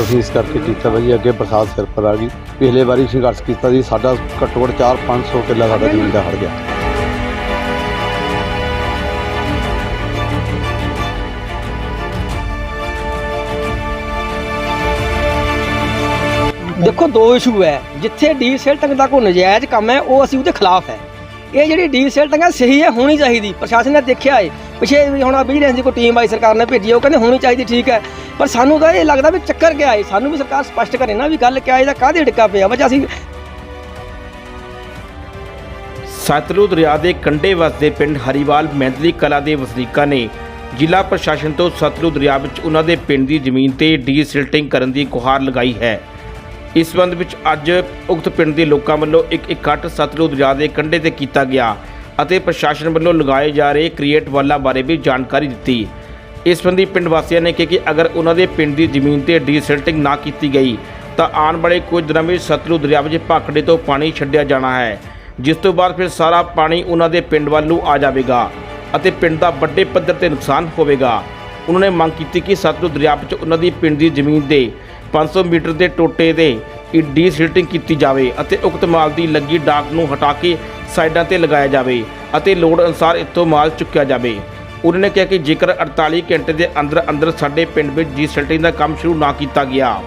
ਅਸੀਂ ਇਸ ਕਰਕੇ ਕੀਤਾ ਵਾ ਜੀ, ਅੱਗੇ ਬਰਸਾਤ ਸਿਰ ਪਰ ਆ ਗਈ। ਪਿਛਲੇ ਵਾਰੀ ਸੰਘਰਸ਼ ਕੀਤਾ ਸੀ, ਸਾਡਾ ਘੱਟੋ ਘੱਟ 4-500 ਕਿੱਲਾ ਸਾਡਾ ਜ਼ਮੀਨ ਦਾ ਹੜ ਗਿਆ। ਦੇਖੋ ਦੋ ਇਸ਼ੂ ਹੈ। ਜਿੱਥੇ ਡੀਸੈਲਟਿੰਗ ਦਾ ਕੋਈ ਨਜਾਇਜ਼ ਕੰਮ ਹੈ, ਉਹ ਅਸੀਂ ਉਹਦੇ ਖਿਲਾਫ ਹੈ। ਇਹ ਜਿਹੜੀ ਡੀਸੈਲਟਿੰਗ ਹੈ ਸਹੀ ਹੈ, ਹੋਣੀ ਚਾਹੀਦੀ। ਪ੍ਰਸ਼ਾਸਨ ਨੇ ਦੇਖਿਆ ਹੈ ਪਿਛੇ ਵੀ ਹੁਣ ਵਿਜੀਲੈਂਸ ਦੀ ਕੋਈ ਟੀਮ ਆਈ ਸਰਕਾਰ ਨੇ ਭੇਜੀ ਉਹ ਕਹਿੰਦੇ ਹੋਣੀ ਚਾਹੀਦੀ, ਠੀਕ ਹੈ। ਪਰ ਸਾਨੂੰ ਤਾਂ ਇਹ ਲੱਗਦਾ ਵੀ ਚੱਕਰ ਕਿਆ ਏ। ਸਾਨੂੰ ਵੀ ਸਰਕਾਰ ਸਪਸ਼ਟ ਕਰੇ ਨਾ ਵੀ ਗੱਲ ਕਿਆ ਇਹਦਾ ਕਾਹਦੇ ਡਿੱਕਾ ਪਿਆ ਵਜਾ ਅਸੀਂ ਸਤਲੁਜ ਦਰਿਆ ਦੇ ਕੰਢੇ ਵਸਦੇ ਪਿੰਡ ਹਰੀਵਾਲ ਮੈਂਦਲੀ ਕਲਾ ਦੇ ਵਸਨੀਕਾਂ ਨੇ ਜ਼ਿਲ੍ਹਾ ਪ੍ਰਸ਼ਾਸਨ ਤੋਂ ਸਤਲੁਜ ਦਰਿਆ ਵਿੱਚ ਉਹਨਾਂ ਦੇ ਪਿੰਡ ਦੀ ਜ਼ਮੀਨ ਤੇ ਡੀਸਿਲਟਿੰਗ ਕਰਨ ਦੀ ਗੁਹਾਰ ਲਗਾਈ ਹੈ। ਇਸ ਸੰਬੰਧ ਵਿੱਚ ਅੱਜ ਉਕਤ ਪਿੰਡ ਦੇ ਲੋਕਾਂ ਵੱਲੋਂ ਇੱਕ ਇਕੱਠ ਸਤਲੁਜ ਦਰਿਆ ਦੇ ਕੰਢੇ ਤੇ ਕੀਤਾ ਗਿਆ ਅਤੇ ਪ੍ਰਸ਼ਾਸਨ ਵੱਲੋਂ ਲਗਾਏ ਜਾ ਰਹੇ ਕ੍ਰੀਏਟ ਵਾਲਾਂ ਬਾਰੇ ਵੀ ਜਾਣਕਾਰੀ ਦਿੱਤੀ। ਇਸ ਸੰਬੰਧੀ ਪਿੰਡ ਵਾਸੀਆਂ ਨੇ ਕਿਹਾ ਕਿ ਅਗਰ ਉਹਨਾਂ ਦੇ ਪਿੰਡ ਦੀ ਜ਼ਮੀਨ ਤੇ ਡੀਸਿਲਟਿੰਗ ਨਾ ਕੀਤੀ ਗਈ, ਤਾਂ ਆਉਣ ਵਾਲੇ ਕੁਝ ਦਿਨਾਂ ਵਿੱਚ ਸਤਲੁਜ ਦਰਿਆ ਵਿੱਚ ਭਾਖੜੇ ਤੋਂ ਪਾਣੀ ਛੱਡਿਆ ਜਾਣਾ ਹੈ, ਜਿਸ ਤੋਂ ਬਾਅਦ ਫਿਰ ਸਾਰਾ ਪਾਣੀ ਉਹਨਾਂ ਦੇ ਪਿੰਡ ਵੱਲ ਨੂੰ ਆ ਜਾਵੇਗਾ ਅਤੇ ਪਿੰਡ ਦਾ ਵੱਡੇ ਪੱਧਰ ਤੇ ਨੁਕਸਾਨ ਹੋਵੇਗਾ। ਉਹਨਾਂ ਨੇ ਮੰਗ ਕੀਤੀ ਕਿ ਸਤਲੁਜ ਦਰਿਆ ਵਿੱਚ ਉਹਨਾਂ ਦੀ ਪਿੰਡ ਦੀ ਜ਼ਮੀਨ ਦੇ 500 ਮੀਟਰ ਦੇ ਟੋਟੇ ਦੇ ਡੀਸਿਲਟਿੰਗ ਕੀਤੀ ਜਾਵੇ ਅਤੇ ਉਕਤ ਮਾਲ ਦੀ ਲੱਗੀ ਡਾਕ ਨੂੰ ਹਟਾ ਕੇ ਸਾਈਡਾਂ ਤੇ ਲਗਾਇਆ ਜਾਵੇ ਅਤੇ ਲੋੜ ਅਨੁਸਾਰ ਇੱਥੋਂ ਮਾਲ ਚੁੱਕਿਆ ਜਾਵੇ। ਉਹਨਾਂ ਨੇ ਕਿਹਾ ਕਿ ਜੇਕਰ 48 ਘੰਟੇ ਦੇ ਅੰਦਰ ਅੰਦਰ ਸਾਡੇ ਪਿੰਡ ਵਿੱਚ ਡੀਸਿਲਟਿੰਗ ਦਾ ਕੰਮ ਸ਼ੁਰੂ ਨਾ ਕੀਤਾ ਗਿਆ,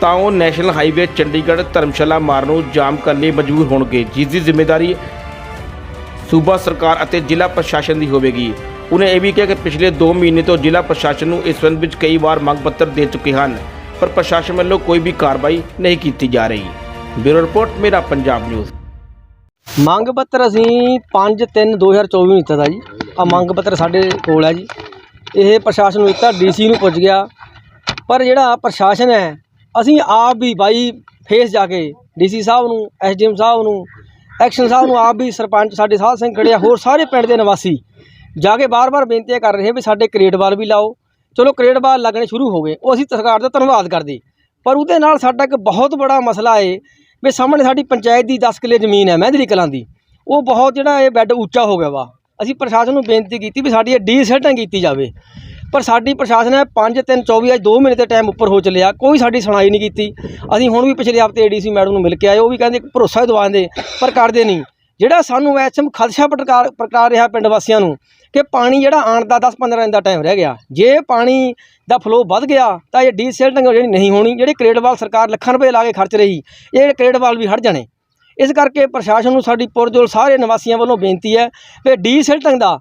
ਤਾਂ ਉਹ ਨੈਸ਼ਨਲ ਹਾਈਵੇ ਚੰਡੀਗੜ੍ਹ ਧਰਮਸ਼ਾਲਾ ਮਾਰਗ ਨੂੰ ਜਾਮ ਕਰਨ ਲਈ ਮਜਬੂਰ ਹੋਣਗੇ, ਜਿਸ ਦੀ ਜ਼ਿੰਮੇਵਾਰੀ ਸੂਬਾ ਸਰਕਾਰ ਅਤੇ ਜ਼ਿਲ੍ਹਾ ਪ੍ਰਸ਼ਾਸਨ ਦੀ ਹੋਵੇਗੀ। ਉਹਨੇ ਇਹ ਵੀ ਕਿਹਾ ਕਿ ਪਿਛਲੇ 2 ਮਹੀਨੇ ਤੋਂ ਜ਼ਿਲ੍ਹਾ ਪ੍ਰਸ਼ਾਸਨ ਨੂੰ ਇਸ ਸੰਬੰਧ ਵਿੱਚ ਕਈ ਵਾਰ ਮੰਗ ਪੱਤਰ ਦੇ ਚੁੱਕੇ ਹਨ। ਪਰ ਪ੍ਰਸ਼ਾਸਨ ਵੱਲੋਂ ਕੋਈ ਵੀ ਕਾਰਵਾਈ ਨਹੀਂ ਕੀਤੀ ਜਾ ਰਹੀ। ਬਿਊਰੋ ਰਿਪੋਰਟ, ਮੇਰਾ ਪੰਜਾਬ ਨਿਊਜ਼। ਮੰਗ ਪੱਤਰ ਅਸੀਂ 5/3/2024 ਨੂੰ ਦਿੱਤਾ ਜੀ। ਆ ਮੰਗ ਪੱਤਰ ਸਾਡੇ ਕੋਲ ਹੈ ਜੀ। ਇਹ ਪ੍ਰਸ਼ਾਸਨ ਨੂੰ ਦਿੱਤਾ, ਡੀਸੀ ਨੂੰ ਪੁੱਜ ਗਿਆ। ਪਰ ਜਿਹੜਾ ਪ੍ਰਸ਼ਾਸਨ ਹੈ, ਅਸੀਂ ਆਪ ਵੀ ਬਾਈ ਫੇਸ ਜਾ ਕੇ ਡੀਸੀ ਸਾਹਿਬ ਨੂੰ, ਐਸਡੀਐਮ ਸਾਹਿਬ ਨੂੰ, ਐਕਸ਼ਨ ਸਾਹਿਬ ਨੂੰ ਆਪ ਵੀ ਸਰਪੰਚ ਸਾਡੇ ਸਾਧ ਸਿੰਘ ਖੜੇ ਆ, ਹੋਰ ਸਾਰੇ ਪਿੰਡ ਦੇ ਨਿਵਾਸੀ ਜਾ ਕੇ ਬਾਰ-ਬਾਰ ਬੇਨਤੀਆਂ ਕਰ ਰਹੇ ਵੀ ਸਾਡੇ ਕ੍ਰੇਡ ਵਾਲ ਵੀ ਲਾਓ। ਚਲੋ ਕ੍ਰੇਡ ਵਾਲ ਲੱਗਣੇ ਸ਼ੁਰੂ ਹੋ ਗਏ, ਉਹ ਅਸੀਂ ਸਰਕਾਰ ਦਾ ਧੰਨਵਾਦ ਕਰਦੇ। ਪਰ ਉਹਦੇ ਨਾਲ ਸਾਡਾ ਇੱਕ ਬਹੁਤ ਬੜਾ ਮਸਲਾ ਏ, ਵੀ ਸਾਹਮਣੇ ਸਾਡੀ ਪੰਚਾਇਤ ਦੀ 10 ਕਿੱਲੇ ਜ਼ਮੀਨ ਹੈ ਮਹਿੰਦਰੀ ਕਲਾਂ ਦੀ, ਉਹ ਬਹੁਤ ਜਿਹੜਾ ਇਹ ਬੈੱਡ ਉੱਚਾ ਹੋ ਗਿਆ ਵਾ। ਅਸੀਂ ਪ੍ਰਸ਼ਾਸਨ ਨੂੰ ਬੇਨਤੀ ਕੀਤੀ ਵੀ ਸਾਡੀ ਇਹ ਡੀ ਸੈਟਿੰਗ ਕੀਤੀ ਜਾਵੇ। ਪਰ ਸਾਡੀ ਪ੍ਰਸ਼ਾਸਨ ਹੈ 5 3 24 ਅੱਜ 2 ਮਹੀਨੇ ਦੇ ਟਾਈਮ ਉੱਪਰ ਹੋ ਚੱਲਿਆ, ਕੋਈ ਸਾਡੀ ਸੁਣਾਈ ਨਹੀਂ ਕੀਤੀ। ਅਸੀਂ ਹੁਣ ਵੀ ਪਿਛਲੇ ਹਫ਼ਤੇ ਏਡੀਸੀ ਮੈਡਮ ਨੂੰ ਮਿਲ ਕੇ ਆਏ, ਉਹ ਵੀ ਕਹਿੰਦੇ ਭਰੋਸਾ ਦਵਾਉਂਦੇ, ਪਰ ਕਰਦੇ ਨਹੀਂ। ਜਿਹੜਾ ਸਾਨੂੰ ਐਸਐਮ ਖਦਸ਼ਾ ਪ੍ਰਕਾਰ ਪ੍ਰਕਾਰ ਰਿਹਾ ਪਿੰਡ ਵਾਸੀਆਂ ਨੂੰ ਕਿ ਪਾਣੀ ਜਿਹੜਾ ਆਉਣ ਦਾ 10 15 ਦਿਨ ਦਾ ਟਾਈਮ ਰਹਿ ਗਿਆ। ਜੇ ਪਾਣੀ ਦਾ ਫਲੋ ਵੱਧ ਗਿਆ, ਤਾਂ ਇਹ ਡੀਸੈਲਟਿੰਗ ਜਿਹੜੀ ਨਹੀਂ ਹੋਣੀ, ਜਿਹੜੀ ਕਰੇਡਵਾਲ ਸਰਕਾਰ ਲੱਖਾਂ ਰੁਪਏ ਲਾ ਕੇ ਖਰਚ ਰਹੀ, ਇਹ ਕਰੇਡਵਾਲ ਵੀ ਹਟ ਜਾਣੇ। ਇਸ ਕਰਕੇ ਪ੍ਰਸ਼ਾਸਨ ਨੂੰ ਸਾਡੀ ਪੁਰਜੋਲ ਸਾਰੇ ਨਿਵਾਸੀਆਂ ਵੱਲੋਂ ਬੇਨਤੀ ਹੈ ਕਿ ਡੀਸੈਲਟਿੰਗ ਦਾ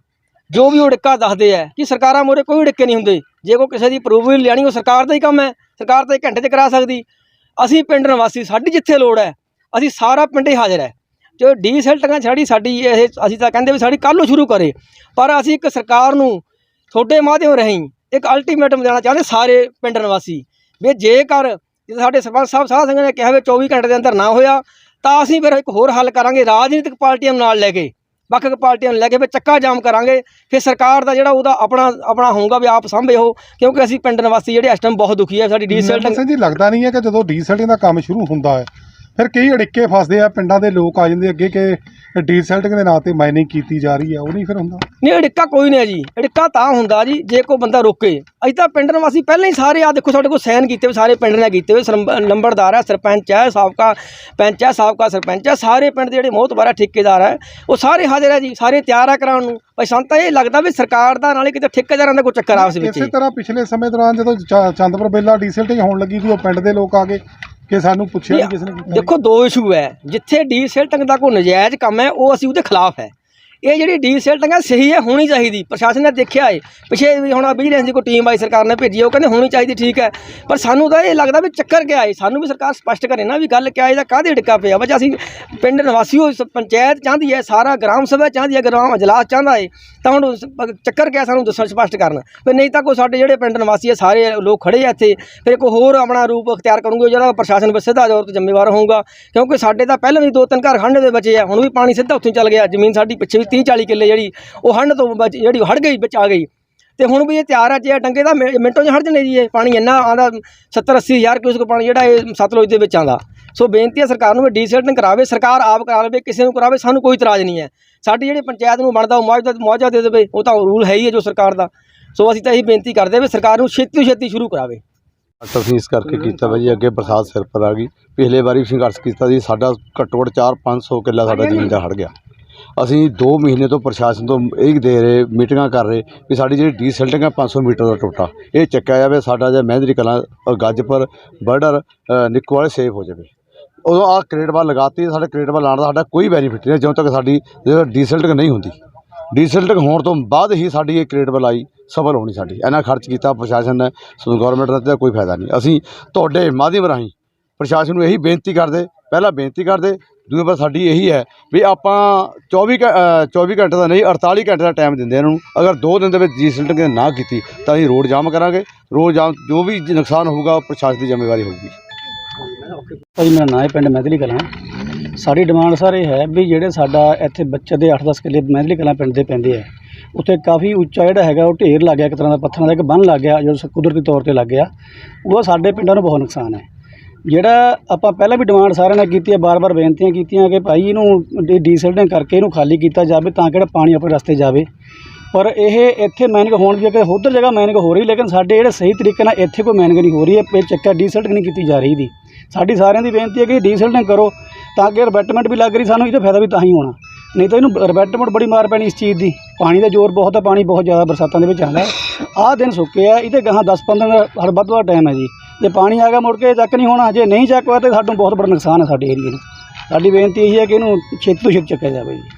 ਜੋ ਵੀ ਉੜਿੱਕਾ ਦੱਸਦੇ ਆ ਕਿ ਸਰਕਾਰਾਂ ਮੋਰੇ ਕੋਈ ਉੜਿੱਕੇ ਨਹੀਂ ਹੁੰਦੇ। ਜੇ ਕੋਈ ਕਿਸੇ ਦੀ ਅਪਰੂਵਲ ਲੈਣੀ, ਉਹ ਸਰਕਾਰ ਦਾ ਹੀ ਕੰਮ ਹੈ। ਸਰਕਾਰ ਤਾਂ ਇੱਕ ਘੰਟੇ 'ਚ ਕਰਾ ਸਕਦੀ। ਅਸੀਂ ਪਿੰਡ ਨਿਵਾਸੀ, ਸਾਡੀ ਜਿੱਥੇ ਲੋੜ ਹੈ, ਅਸੀਂ ਸਾਰਾ ਪਿੰਡ ਹੀ ਹਾਜ਼ਰ ਹੈ। ਜੋ ਡੀਸੈਲਟਿੰਗਾਂ ਛੜੀ ਸਾਡੀ ਇਹ ਅਸੀਂ ਤਾਂ ਕਹਿੰਦੇ ਵੀ ਸਾਡੀ ਕੱਲ੍ਹ ਨੂੰ ਸ਼ੁਰੂ ਕਰੇ। ਪਰ ਅਸੀਂ ਇੱਕ ਸਰਕਾਰ ਨੂੰ ਤੁਹਾਡੇ ਮਾਧਿਅਮ ਰਹੀ ਇੱਕ ਅਲਟੀਮੇਟਮ ਦੇਣਾ ਚਾਹੁੰਦੇ ਸਾਰੇ ਪਿੰਡ ਨਿਵਾਸੀ ਵੀ ਜੇਕਰ ਸਾਡੇ ਸਰਪੰਚ ਸਾਹਿਬ ਸਾਧ ਸਿੰਘ ਨੇ ਕਿਹਾ ਵੀ 24 ਘੰਟੇ ਦੇ ਅੰਦਰ ਨਾ ਹੋਇਆ ਤਾਂ ਅਸੀਂ ਫਿਰ ਇੱਕ ਹੋਰ ਹੱਲ ਕਰਾਂਗੇ ਰਾਜਨੀਤਿਕ ਪਾਰਟੀਆਂ ਨਾਲ ਲੈ ਕੇ। ਵੱਖ-ਵੱਖ ਪਾਰਟੀਆਂ ਨੂੰ ਲੈ ਕੇ ਫਿਰ ਚੱਕਾ ਜਾਮ ਕਰਾਂਗੇ। ਫਿਰ ਸਰਕਾਰ ਦਾ ਜਿਹੜਾ ਉਹਦਾ ਆਪਣਾ ਆਪਣਾ ਹੋਊਗਾ ਵੀ ਆਪ ਸਾਂਭੇ ਉਹ ਕਿਉਂਕਿ ਅਸੀਂ ਪਿੰਡ ਨਿਵਾਸੀ ਜਿਹੜੇ ਇਸ ਟਾਈਮ ਬਹੁਤ ਦੁਖੀ ਹੈ ਸਾਡੀ ਸਿੰਘ ਜੀ ਲੱਗਦਾ ਨਹੀਂ ਹੈ ਕਿ ਜਦੋਂ ਡੀਸੈਲਟਿੰਗ ਦਾ ਕੰਮ ਸ਼ੁਰੂ ਹੁੰਦਾ ਹੈ ਫਿਰ ਕਈ ਅੜਿੱਕੇ ਫਸਦੇ ਆ ਪਿੰਡਾਂ ਦੇ ਲੋਕ ਆ ਜਾਂਦੇ ਅੱਗੇ ਕਿ ਡੀਸੈਲਟਿੰਗ ਦੇ ਨਾਂ ਤੇ ਮਾਈਨਿੰਗ ਕੀਤੀ ਜਾ ਰਹੀ ਹੈ ਉਹ ਨਹੀਂ ਫਿਰ ਹੁੰਦਾ। ਨਹੀਂ ਅੜਿੱਕਾ ਕੋਈ ਨਹੀਂ ਹੈ ਜੀ। ਅੜਿੱਕਾ ਤਾਂ ਹੁੰਦਾ ਜੀ ਜੇ ਕੋਈ ਬੰਦਾ ਰੋਕੇ। ਅਸੀਂ ਤਾਂ ਪਿੰਡ ਨਿਵਾਸੀ ਪਹਿਲਾਂ ਹੀ ਸਾਰੇ ਆ ਦੇਖੋ ਸਾਡੇ ਕੋਲ ਸਾਈਨ ਕੀਤੇ ਹੋਏ ਸਾਰੇ ਪਿੰਡ ਨੇ ਕੀਤੇ ਹੋਏ ਨੰਬਰਦਾਰ ਹੈ ਸਰਪੰਚ ਹੈ ਸਾਬਕਾ ਪੰਚ ਹੈ ਸਾਬਕਾ ਸਰਪੰਚ ਹੈ ਸਾਰੇ ਪਿੰਡ ਦੇ ਜਿਹੜੇ ਮੋਹਤਬਾਰਾ ਠੇਕੇਦਾਰ ਹੈ ਉਹ ਸਾਰੇ ਹਾਜ਼ਰ ਹੈ ਜੀ ਸਾਰੇ ਤਿਆਰ ਆ ਕਰਾਉਣ ਨੂੰ। ਪਰ ਸਾਨੂੰ ਤਾਂ ਇਹ ਲੱਗਦਾ ਵੀ ਸਰਕਾਰ ਦਾ ਨਾਲੇ ਕਿਤੇ ਠੇਕੇਦਾਰਾਂ ਦਾ ਕੋਈ ਚੱਕਰ ਆਪਸ ਵਿੱਚ ਇਸੇ। ਤਰ੍ਹਾਂ ਪਿਛਲੇ ਸਮੇਂ ਦੌਰਾਨ ਜਦੋਂ ਚੰਦਪੁਰ ਬੇਲਾ ਡੀਸੈਲਟਿੰਗ ਹੋਣ ਲੱਗੀ ਸੀ ਉਹ ਪਿੰਡ ਦੇ ਲੋਕ ਆ ਗਏ। ਕਿ ਸਾਨੂੰ ਪੁੱਛਿਆ ਨਹੀਂ ਕਿਸੇ ਨੇ ਕੀਤਾ ਦੇਖੋ ਦੋ ਇਸ਼ੂ ਹੈ। ਜਿੱਥੇ ਡੀਸੈਲਟਿੰਗ ਦਾ ਕੋਈ ਨਜਾਇਜ਼ ਕੰਮ ਹੈ ਉਹ ਅਸੀਂ ਉਹਦੇ ਖਿਲਾਫ ਹੈ। ਇਹ ਜਿਹੜੀ ਡੀਸੈਲਟਿੰਗ ਹੈ ਸਹੀ ਹੈ, ਹੋਣੀ ਚਾਹੀਦੀ। ਪ੍ਰਸ਼ਾਸਨ ਨੇ ਦੇਖਿਆ ਹੈ ਪਿਛੇ ਵੀ ਹੁਣ ਵਿਜੀਲੈਂਸ ਦੀ ਕੋਈ ਟੀਮ ਆਈ, ਸਰਕਾਰ ਨੇ ਭੇਜੀ ਉਹ ਕਹਿੰਦੇ ਹੋਣੀ ਚਾਹੀਦੀ, ਠੀਕ ਹੈ। ਪਰ ਸਾਨੂੰ ਤਾਂ ਇਹ ਲੱਗਦਾ ਵੀ ਚੱਕਰ ਕਿਆ ਹੈ ਸਾਨੂੰ ਵੀ ਸਰਕਾਰ ਸਪਸ਼ਟ ਕਰੇ ਨਾ ਵੀ ਗੱਲ ਕਿਆ ਇਹਦਾ ਕਾਹਦੇ ਡਿੱਕਾ ਪਿਆ ਵਜਾ ਅਸੀਂ ਪਿੰਡ ਨਿਵਾਸੀ ਹੋ ਪੰਚਾਇਤ ਚਾਹੁੰਦੀ ਹੈ, ਸਾਰਾ ਗ੍ਰਾਮ ਸਭਾ ਚਾਹੁੰਦੀ ਹੈ, ਗ੍ਰਾਮ ਅਜਲਾਸ ਚਾਹੁੰਦਾ ਏ, ਤਾਂ ਹੁਣ ਚੱਕਰ ਕਿਆ ਸਾਨੂੰ ਦੱਸਣ ਸਪਸ਼ਟ ਕਰਨ? ਵੀ ਨਹੀਂ ਤਾਂ ਕੋਈ ਸਾਡੇ ਜਿਹੜੇ ਪਿੰਡ ਨਿਵਾਸੀ ਹੈ ਸਾਰੇ ਲੋਕ ਖੜੇ ਆ ਇੱਥੇ, ਫਿਰ ਕੋਈ ਹੋਰ ਆਪਣਾ ਰੂਪ ਅਖਤਿਆਰ ਕਰਨਗੇ ਜਿਹੜਾ ਪ੍ਰਸ਼ਾਸਨ ਵਿੱਚ ਸਿੱਧਾ ਤੌਰ ਤੇ ਜ਼ਿੰਮੇਵਾਰ ਹੋਊਗਾ। ਕਿਉਂਕਿ ਸਾਡੇ ਤਾਂ ਪਹਿਲਾਂ ਵੀ ਦੋ ਤਿੰਨ ਘਰ ਹੰਡ ਦੇ ਬਚੇ ਆ, ਹੁਣ ਵੀ ਪਾਣੀ ਸਿੱਧਾ ਉੱਥੇ ਹੀ ਚੱਲ ਗਿਆ, ਜ਼ਮੀਨ ਸਾਡੀ ਪਿੱਛੇ ਵੀ 30 40 ਕਿੱਲੇ ਜਿਹੜੀ ਉਹ ਹੰਡ ਤੋਂ ਬਚ ਜਿਹੜੀ ਹੜ ਗਈ ਵਿੱਚ ਆ ਗਈ। ਤੇ ਹੁਣ ਵੀ ਇਹ ਤਿਆਰ ਹੈ ਜੇ ਇਹ ਡੰਗੇ ਦਾ ਮਿ- ਮਿੰਟਾਂ 'ਚ ਹਟ ਜਣੇ ਜੀ ਇਹ ਪਾਣੀ ਇੰਨਾ ਆਂਦਾ 70 80 ਹਜ਼ਾਰ ਕਿਊਸਕ ਪਾਣੀ ਜਿਹੜਾ ਇਹ ਸਤਲੁਜ ਦੇ ਵਿੱਚ ਆਂਦਾ ਸੋ ਬੇਨਤੀ ਹੈ ਸਰਕਾਰ ਨੂੰ ਵੀ ਡੀਸੈਲਟਿੰਗ ਕਰਾਵੇ ਸਰਕਾਰ ਆਪ ਕਰਾ ਲਵੇ ਕਿਸੇ ਨੂੰ ਕਰਾਵੇ ਸਾਨੂੰ ਕੋਈ ਇਤਰਾਜ਼ ਨਹੀਂ ਹੈ। ਸਾਡੀ ਜਿਹੜੀ ਪੰਚਾਇਤ ਨੂੰ ਬਣਦਾ ਉਹ ਮੁਆਵਜ਼ਾ ਮੁਆਵਜ਼ਾ ਦੇ ਦੇਵੇ ਉਹ ਤਾਂ ਰੂਲ ਹੈ ਹੀ ਹੈ ਜੋ ਸਰਕਾਰ ਦਾ। ਸੋ ਅਸੀਂ ਤਾਂ ਇਹੀ ਬੇਨਤੀ ਕਰਦੇ ਵੀ ਸਰਕਾਰ ਨੂੰ ਛੇਤੀ ਤੋਂ ਛੇਤੀ ਸ਼ੁਰੂ ਕਰਾਵੇ। ਡਾਕਟਰ ਅਸੀਂ ਇਸ ਕਰਕੇ ਕੀਤਾ ਵਾ ਜੀ ਅੱਗੇ ਬਰਸਾਤ ਸਿਰ ਪਰ ਆ ਗਈ। ਪਿਛਲੇ ਵਾਰੀ ਸੰਘਰਸ਼ ਕੀਤਾ ਸੀ ਸਾਡਾ ਘੱਟੋ ਘੱਟ 4-500 ਕਿੱਲਾ ਸਾਡਾ ਜ਼ਮੀਨ ਦਾ ਹੜ ਗਿਆ। ਅਸੀਂ 2 ਮਹੀਨੇ ਤੋਂ ਪ੍ਰਸ਼ਾਸਨ ਤੋਂ ਇਹ ਦੇ ਰਹੇ ਮੀਟਿੰਗਾਂ ਕਰ ਰਹੇ ਵੀ ਸਾਡੀ ਜਿਹੜੀ ਡੀਸੈਲਟਿੰਗ ਹੈ 500 ਮੀਟਰ ਦਾ ਟੋਟਾ। ਇਹ ਚੱਕਿਆ ਜਾਵੇ ਸਾਡਾ ਜੇ ਮਹਿੰਦਰੀ ਕਲਾਂ ਅ, ਗੱਜਪੁਰ ਬਰਡਰ ਨਿੱਕੋ ਵਾਲੇ ਸੇਫ ਹੋ ਜਾਵੇ। ਉਦੋਂ ਆਹ ਕ੍ਰੇਡ ਲਗਾਤੀ ਸਾਡੇ ਕ੍ਰੇਡ ਬਾਲ ਲਾਉਣ ਦਾ ਸਾਡਾ ਕੋਈ ਬੈਨੀਫਿਟ ਨਹੀਂ ਜਦੋਂ ਤੱਕ ਸਾਡੀ ਡੀਸੈਲਟਿੰਗ ਨਹੀਂ ਹੁੰਦੀ। ਡੀਸੈਲਟਿੰਗ ਹੋਣ ਤੋਂ ਬਾਅਦ ਹੀ ਸਾਡੀ ਇਹ ਕ੍ਰੇਡ ਬਾਲ ਆਈ ਸਫਲ ਹੋਣੀ ਸਾਡੀ। ਇੰਨਾ ਖਰਚ ਕੀਤਾ ਪ੍ਰਸ਼ਾਸਨ ਨੇ ਗਵਰਨਮੈਂਟ ਦਾ ਤਾਂ ਕੋਈ ਫਾਇਦਾ ਨਹੀਂ। ਅਸੀਂ ਤੁਹਾਡੇ ਮਾਧਿਅਮ ਰਾਹੀਂ ਪ੍ਰਸ਼ਾਸਨ ਨੂੰ ਇਹੀ ਬੇਨਤੀ ਕਰਦੇ ਪਹਿਲਾਂ ਬੇਨਤੀ ਕਰਦੇ ਦੂਜੇ ਪਾਸੇ ਸਾਡੀ ਇਹੀ ਹੈ ਵੀ ਆਪਾਂ 24 ਘੰ- ਅ, 24 ਘੰਟੇ ਦਾ ਨਹੀਂ 48 ਘੰਟੇ ਦਾ ਟਾਈਮ ਦਿੰਦੇ ਇਹਨਾਂ। ਨੂੰ ਅਗਰ 2 ਦਿਨ ਦੇ ਵਿੱਚ ਜੀ ਡੀਸੈਲਟਿੰਗ ਨਾ ਕੀਤੀ ਤਾਂ ਅਸੀਂ ਰੋਡ ਜਾਮ ਕਰਾਂਗੇ। ਰੋਡ ਜਾਮ ਜੋ ਵੀ ਨੁਕਸਾਨ ਹੋਊਗਾ ਉਹ ਪ੍ਰਸ਼ਾਸਨ ਦੀ ਜ਼ਿੰਮੇਵਾਰੀ ਹੋਊਗੀ। ਭਾਈ ਮੇਰਾ ਨਾਂ ਹੈ ਪਿੰਡ ਮਹਿਦਲੀ ਕਲਾਂ। ਸਾਡੀ ਡਿਮਾਂਡ ਸਰ ਇਹ ਹੈ ਵੀ ਜਿਹੜੇ ਸਾਡਾ ਇੱਥੇ ਬੱਚੇ ਦੇ 8-10 ਕਿੱਲੇ ਮਹਿਦਲੀ ਕਲਾਂ ਪਿੰਡ ਦੇ ਪੈਂਦੇ ਆ। ਉੱਥੇ ਕਾਫੀ ਉੱਚਾ ਜਿਹੜਾ ਹੈਗਾ ਉਹ ਢੇਰ ਲੱਗ ਗਿਆ ਇੱਕ ਤਰ੍ਹਾਂ ਦਾ ਪੱਥਰਾਂ ਦਾ ਇੱਕ ਬੰਨ ਲੱਗ ਗਿਆ ਜੋ ਕੁਦਰਤੀ ਤੌਰ ਤੇ ਲੱਗ ਗਿਆ। ਉਹ ਸਾਡੇ ਪਿੰਡਾਂ ਨੂੰ ਬਹੁਤ ਨੁਕਸਾਨ ਹੈ। ਜਿਹੜਾ ਆਪਾਂ ਪਹਿਲਾਂ ਵੀ ਡਿਮਾਂਡ ਸਾਰਿਆਂ ਨੇ ਕੀਤੀ ਹੈ, ਬਾਰ-ਬਾਰ ਬੇਨਤੀਆਂ ਕੀਤੀਆਂ ਕਿ ਭਾਈ ਇਹਨੂੰ ਡੀ- ਡੀਸਲਟਿੰਗ ਕਰਕੇ ਇਹਨੂੰ ਖਾਲੀ ਕੀਤਾ ਜਾਵੇ ਤਾਂ ਕਿ ਜਿਹੜਾ ਪਾਣੀ ਆਪਣੇ ਰਸਤੇ ਜਾਵੇ। ਪਰ ਇਹ ਇੱਥੇ ਮੈਨਿੰਗ ਹੋਣ ਦੀ ਕਿ ਉਧਰ ਜਗ੍ਹਾ ਮੈਨਿੰਗ ਹੋ ਰਹੀ, ਲੇਕਿਨ ਸਾਡੇ ਜਿਹੜੇ ਸਹੀ ਤਰੀਕੇ ਨਾਲ ਇੱਥੇ ਕੋਈ ਮੈਨਿੰਗ ਨਹੀਂ ਹੋ ਰਹੀ ਹੈ ਇਹ ਚੱਕਾ ਡੀਸਲਟਿੰਗ ਨਹੀਂ ਕੀਤੀ ਜਾ ਰਹੀ ਦੀ ਸਾਡੀ ਸਾਰਿਆਂ ਦੀ ਬੇਨਤੀ ਹੈ ਕਿ ਡੀਸਲਟਿੰਗ ਕਰੋ, ਤਾਂ ਕਿ ਰਿਬੈਟਮੈਂਟ ਵੀ ਲੱਗ ਰਹੀ, ਸਾਨੂੰ ਇਹਦਾ ਫਾਇਦਾ ਵੀ ਤਾਂ ਹੀ ਹੋਣਾ। ਨਹੀਂ ਤਾਂ ਇਹਨੂੰ ਰਿਬੈਟਮੈਂਟ ਬੜੀ ਮਾਰ ਪੈਣੀ ਇਸ ਚੀਜ਼ ਦੀ। ਪਾਣੀ ਦਾ ਜ਼ੋਰ ਬਹੁਤ ਹੈ ਪਾਣੀ ਬਹੁਤ ਜ਼ਿਆਦਾ ਬਰਸਾਤਾਂ ਦੇ ਵਿੱਚ ਆਉਂਦਾ ਹੈ। ਆਹ ਦਿਨ ਸੁੱਕੇ ਆ, ਇਹਦੇ ਗਾਹਾਂ 10-15 ਹਰ ਵੱਧ ਦਾ ਟਾਈਮ ਹੈ ਜੀ। ਜੇ ਪਾਣੀ ਆ ਗਿਆ ਮੁੜ ਕੇ ਚੱਕ ਨਹੀਂ ਹੋਣਾ, ਜੇ ਨਹੀਂ ਚੈੱਕ ਹੋਇਆ ਤਾਂ ਸਾਨੂੰ ਬਹੁਤ ਬੜਾ ਨੁਕਸਾਨ ਹੈ ਸਾਡੇ ਏਰੀਏ ਨੂੰ। ਸਾਡੀ ਬੇਨਤੀ ਇਹ ਹੈ ਕਿ ਇਹਨੂੰ ਛੇਤੀ ਤੋਂ ਛੇਤੀ ਚੱਕਿਆ ਜਾਵੇ ਜੀ।